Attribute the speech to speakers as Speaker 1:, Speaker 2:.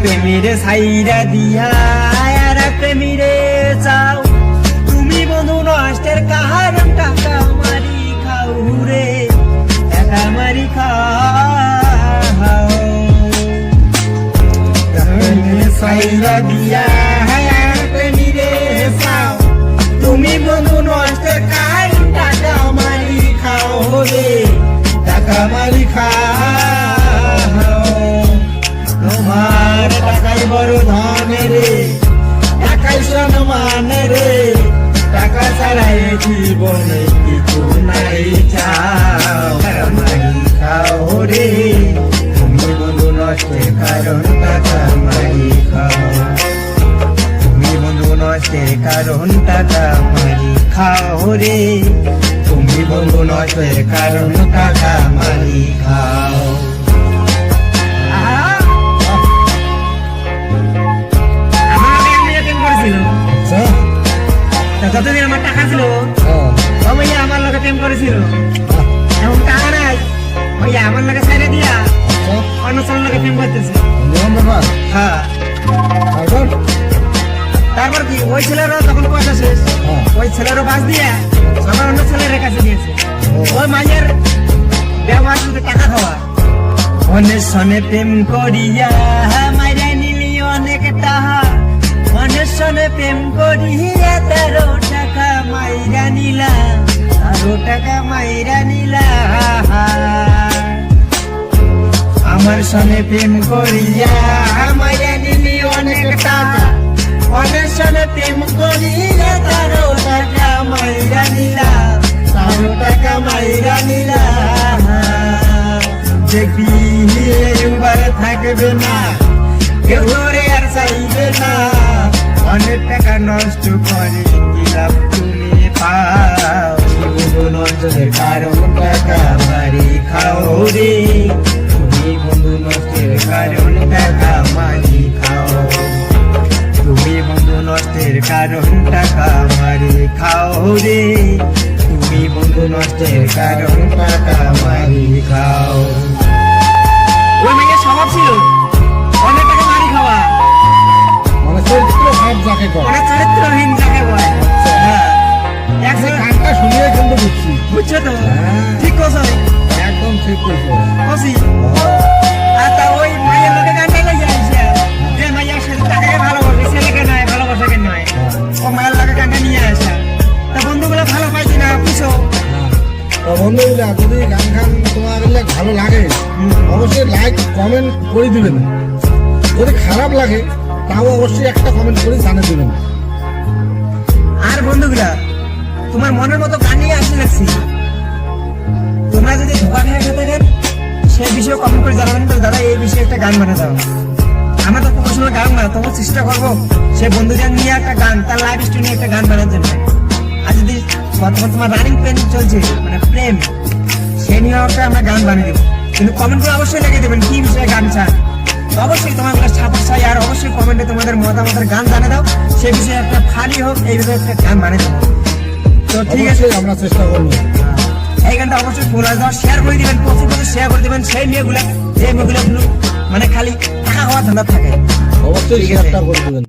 Speaker 1: প্রেমিরে সাইরা দিয়া, আর প্রেমিরে চাও। তুমি বন্ধু নষ্টের কাহারম টাকা মারি খাও রে, টাকা মারি খাও। সাইরা দিয়া, আর প্রেমিরে চাও। তুমি বন্ধু টাকাই বড় ধন রে টাকাই সম্মান রে। টাকা ছাড়াই জীবনে কিছু নাই চাও। মারি খাও রে, তুমি বন্ধু নষ্টের কারণ টাকা মারি খাও। তুমি বন্ধু নষ্টের কারণ টাকা মারি খাও রে, তুমি বন্ধু নষ্টের কারণ টাকা মারি খাও। করেছিল। এখন টাকা নাই। ভাইয়া আমার লগে ছেড়ে দিয়া অন্য ছেলের লগে প্রেম করতেছে। হ্যাঁ। তারপর? কি? ওই ছেলেরও তখন পয়সা শেষ। ওই ছেলেরও বাস দিয়ে আমার অন্য ছেলের কাছে দিয়েছে। ওই মায়ের ব্যবহার শুধু টাকা খাওয়া। অনেক সনে প্রেম করিয়া মাইরা নিলি অনেক টাকা অনেক সনে প্রেম করিয়া তেরো আমার সনে প্রেম করিয়া মাইরা নিলি অনেক টাকা। অনেক সনে প্রেম করিয়া তেরো টাকা মাইরা নিলা, তেরো টাকা মাইরা নিলা দেখবি এবার থাকবে না, কেউ ধরে আর চাইবে না। অনেক টাকা নষ্ট করে টাকা মারি খাও রে তুমি বন্ধু নষ্টের কারণ টাকা মারি খাও। ওই মেয়ের স্বভাব ছিল? অনেক টাকা মারি খাওয়া।
Speaker 2: মানে চরিত্র ভাব যাকে করে
Speaker 1: অনেক চরিত্রহীন যাকে বলে। হ্যাঁ। এক
Speaker 2: গানটা শুনিয়ে কিন্তু বুঝছি।
Speaker 1: বুঝছ তো?
Speaker 2: হ্যাঁ।
Speaker 1: ঠিক কথা
Speaker 2: একদম ঠিক করছ
Speaker 1: আর তা ওই মায়ের লোকে গানটা তো
Speaker 2: বন্ধুরা যদি গান গান তোমার ভালো লাগে। অবশ্যই লাইক কমেন্ট করে দিবেন। যদি খারাপ লাগে, তাও অবশ্যই একটা কমেন্ট করে জানিয়ে দিবেন।
Speaker 1: আর বন্ধুগুলা, তোমার মনের মতো গান নিয়ে আসি লাগছি। তোমরা যদি ধোকা খেয়ে খেতে থাকেন সে বিষয়ে কমেন্ট করে জানাবেন তো দাদা, এই বিষয়ে একটা গান বানা দাও আমরা তো প্রফেশনাল গান না তবু চেষ্টা করব, সে বন্ধুদের নিয়ে একটা গান, তার লাইফ স্টোরি নিয়ে একটা গান বানার জন্য। বর্তমান তোমার রানিং প্রেম চলছে মানে প্রেম। সে নিয়ে একটা আমরা গান বানিয়ে দেবো। কিন্তু কমেন্ট করে অবশ্যই লিখে দেবেন কি বিষয়ে গান চান। অবশ্যই তোমার ছাপা চাই আর অবশ্যই কমেন্টে তোমাদের মতামতের গান জানিয়ে দাও। সে বিষয়ে একটা ফানি হোক এই বিষয়ে একটা গান বানিয়ে দেবো। তো ঠিক আছে।
Speaker 2: আমরা চেষ্টা করব।
Speaker 1: এই গানটা অবশ্যই ফোলা দাও শেয়ার করে দিবেন প্রচুর প্রচুর শেয়ার করে দিবেন। সেই মেয়েগুলো যে মেয়েগুলো মানে খালি টাকা হওয়া ধান্দা থাকে।
Speaker 2: অবশ্যই শেয়ারটা করে দেবেন।